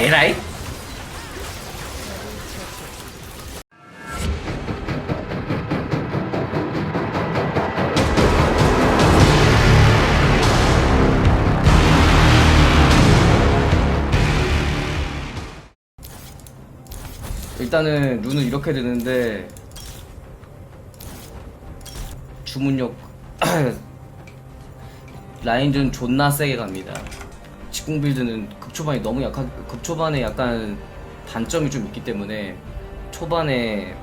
에라이 일단은 룬은 이렇게 되는데 주문력 라인전 존나 세게 갑니다. 직공 빌드는 극초반이 너무 약하 극초반에 약간 단점이 좀 있기 때문에 초반에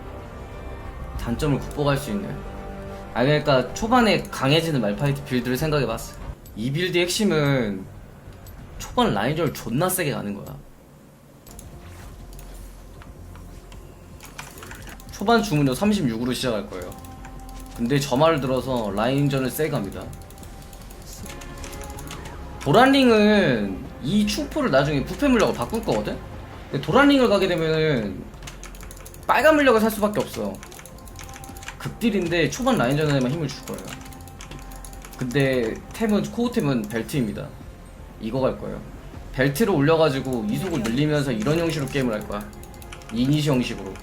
단점을 극복할 수 있는 아 그러니까 초반에 강해지는 말파이트 빌드를 생각해봤어. 이 빌드의 핵심은 초반 라인전을 존나 세게 가는 거야. 초반 주문력 36으로 시작할 거예요. 근데 저 말을 들어서 라인전을 세게 갑니다. 도란링은 이 충포를 나중에 부패 물력으로 바꿀 거거든? 근데 도란링을 가게 되면은 빨간 물력을 살 수밖에 없어. 극딜인데 초반 라인전에만 힘을 줄 거예요. 근데 템은 코어 템은 벨트입니다. 이거 갈 거예요. 벨트를 올려가지고 이속을 늘리면서 이런 형식으로 게임을 할 거야. 이니시 형식으로.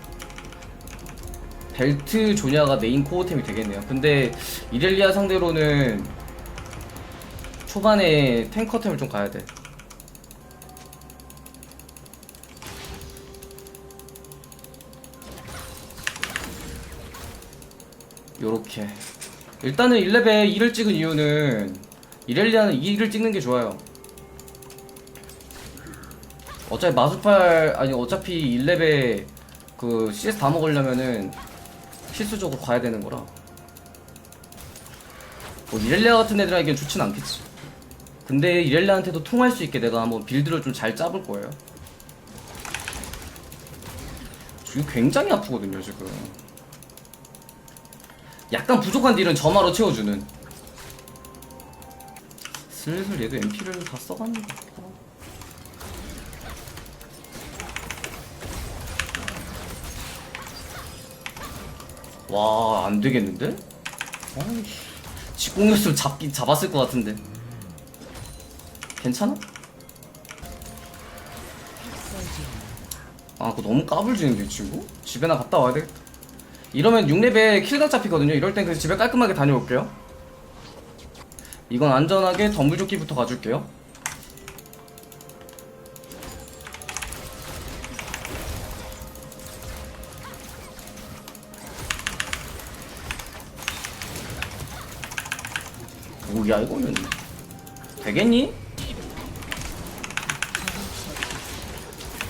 벨트 조냐가 메인 코어템이 되겠네요. 근데 이렐리아 상대로는 초반에 탱커템을 좀 가야 돼. 요렇게. 일단은 1렙에 2를 찍은 이유는 이렐리아는 2를 찍는 게 좋아요. 어차피 마수팔 아니 어차피 1렙에 그 CS 다 먹으려면은 필수적으로 가야 되는 거라. 뭐 이렐리아 같은 애들에겐 좋진 않겠지. 근데 이렐리아한테도 통할 수 있게 내가 한번 빌드를 좀 잘 짜볼 거예요. 지금 굉장히 아프거든요 지금. 약간 부족한 딜은 점화로 채워주는. 슬슬 얘도 MP를 다 써가는 것 같아. 와, 안 되겠는데? 아이씨. 직공이었으면 잡기, 잡았을 것 같은데. 괜찮아? 아, 그거 너무 까불지는데, 이 친구? 집에나 갔다 와야 되겠다. 이러면 6렙에 킬각 잡히거든요. 이럴 땐 그냥 집에 깔끔하게 다녀올게요. 이건 안전하게 덤블조끼부터 가줄게요. 뭐야 이거는 되겠니?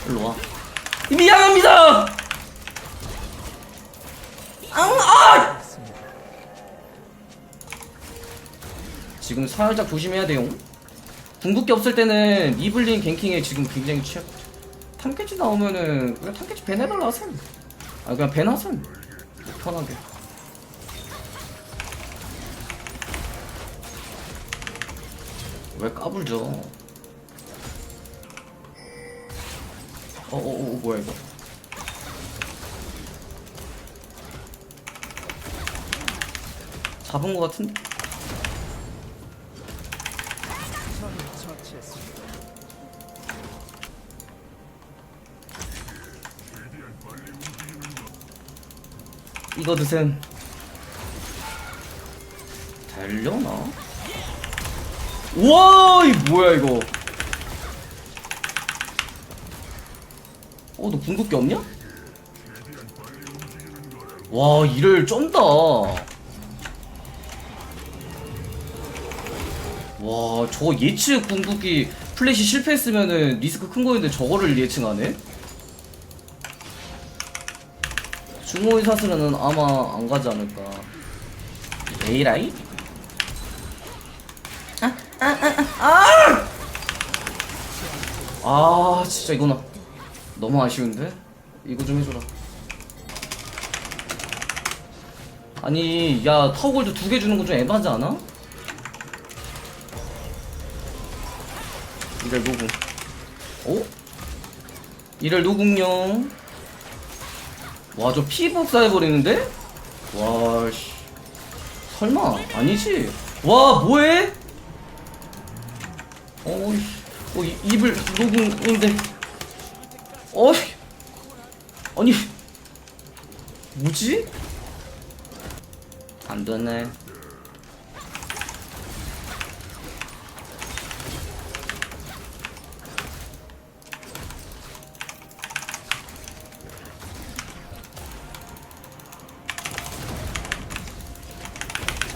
일로 와. 미안합니다. 앙, 아! 지금 살짝 조심해야 돼요. 궁극기 없을 때는 이블린 갱킹에 지금 굉장히 취약. 탐캐치 나오면은 그냥 탐캐치 배내달라 하셈. 아 그냥 배나셈. 편하게. 왜 까불죠? 어어어 뭐야 이거? 잡은 것 같은데? 이거 드셈 되려나? 우와 이 뭐야 이거 어너 궁극기 없냐? 와 이를 쩐다 와, 저거 예측 궁극기 플래시 실패했으면은 리스크 큰 거였는데 저거를 예측하네? 중호의 사슬은 아마 안 가지 않을까. 에이라이? 아, 아, 아, 아! 아, 진짜 이거나. 너무 아쉬운데? 이거 좀 해줘라. 아니, 야, 타워골드 두 개 주는 거좀 에바지 않아? 이럴 노궁 오? 이럴 노궁용 와저 피복사 해버리는데? 와씨 설마 아니지? 와 뭐해? 어이씨 어, 이- 입을 노궁인데 어이 아니 뭐지? 안 되네.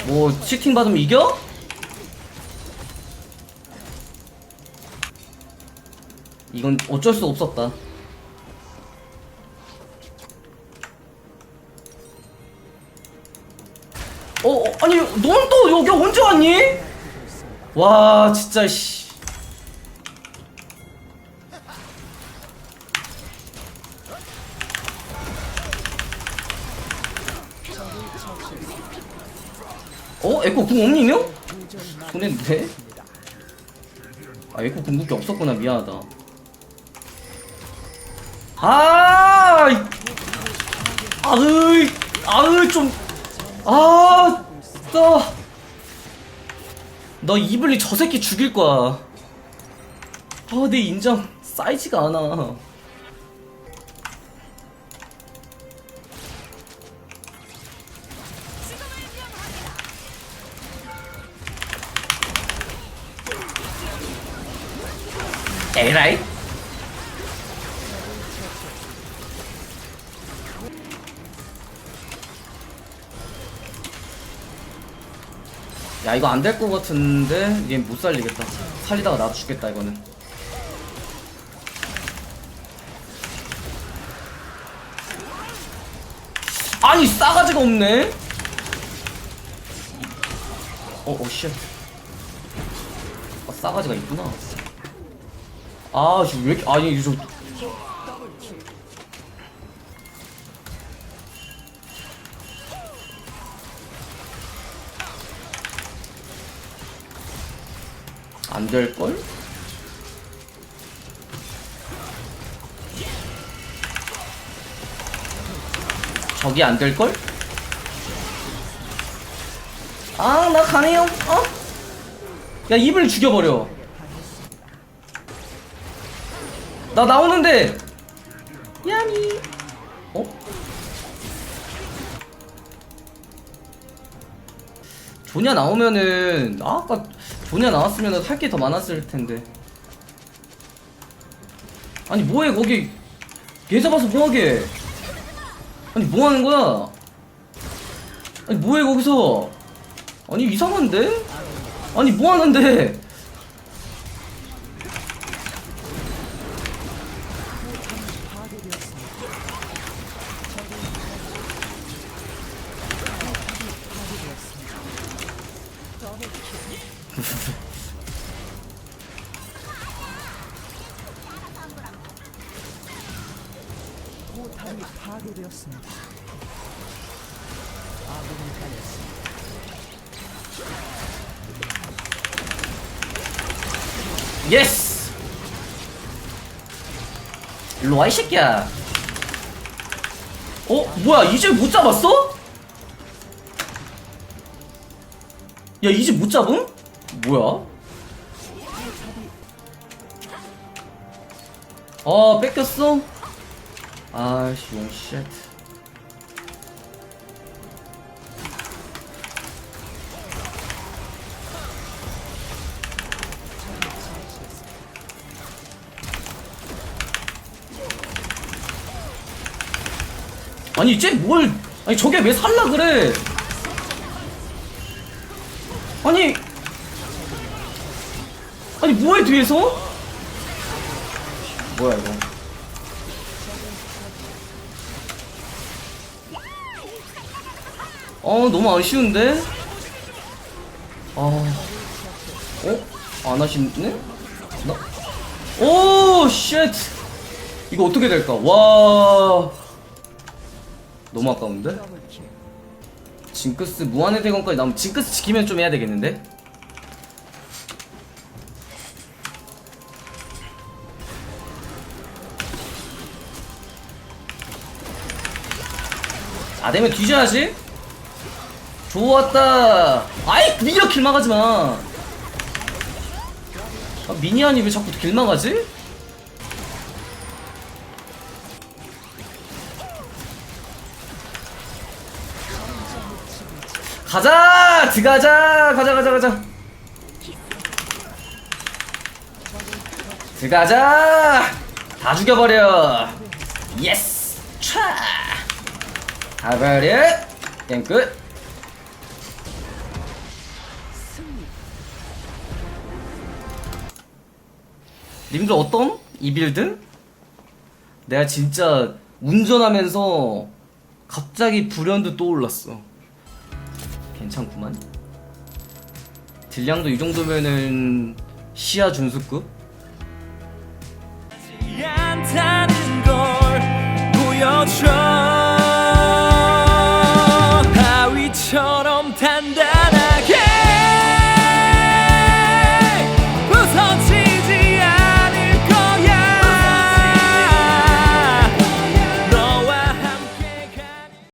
뭐 치팅 받으면 이겨? 이건 어쩔 수 없었다. 어, 어, 아니, 넌 또 여기 언제 왔니? 와, 진짜, 씨. 어? 에코 궁 없니며? 보냈는데? 아, 에코 궁극기 없었구나. 미안하다. 아! 이- 아으이, 아으, 좀. 아, 너. 너 이블리 저 새끼 죽일 거야. 아, 내 인정 쌓이지가 않아. 에라이? 야 이거 안 될 것 같은데 얘 못 살리겠다. 살리다가 나도 죽겠다 이거는. 아니 싸가지가 없네. 어어 쉣. 아, 싸가지가 있구나 아 지금 왜 이렇게 아니 이거 좀안 될걸? 저기 안 될걸? 아, 나 가네요. 어? 야, 입을 죽여버려. 나 나오는데. 야미. 어? 조냐 나오면은 아, 아까 조냐 나왔으면은 할 게 더 많았을 텐데. 아니 뭐해 거기 얘 잡아서 뭐하게? 아니 뭐하는 거야? 아니 뭐해 거기서? 아니 이상한데? 아니 뭐하는데? 포탑이 파괴되었습니다. 아군이 당했습니다. 예스! 일로 와, 이 새끼야. 어? 뭐야, 이제 못 잡았어? 야, 이제 못 잡음? 뭐야? 어, 뺏겼어? 아씨, 용, 쉣. 아니 쟤뭘 아니 저게 왜 살라 그래? 아니 아니 뭐해 뒤에서? 뭐야 이거 어 너무 아쉬운데 아 어? 안 하시네? 나? 오, 쉣! 이거 어떻게 될까? 와. 너무 아까운데? 징크스 무한의 대건까지 나오면 징크스 지키면 좀 해야 되겠는데? 아 되면 뒤져야지 좋았다 아이 미니어 길막하지마 아, 미니언이 왜 자꾸 길막하지? 가자! 드가자! 가자 가자 가자 드가자! 다 죽여버려 예스! 촤! 가버려 땡끝 님들 어떤? 이 빌드? 내가 진짜 운전하면서 갑자기 불현듯 떠올랐어 괜찮구만 딜량도 이 정도면은 시야 준수급? 보여줘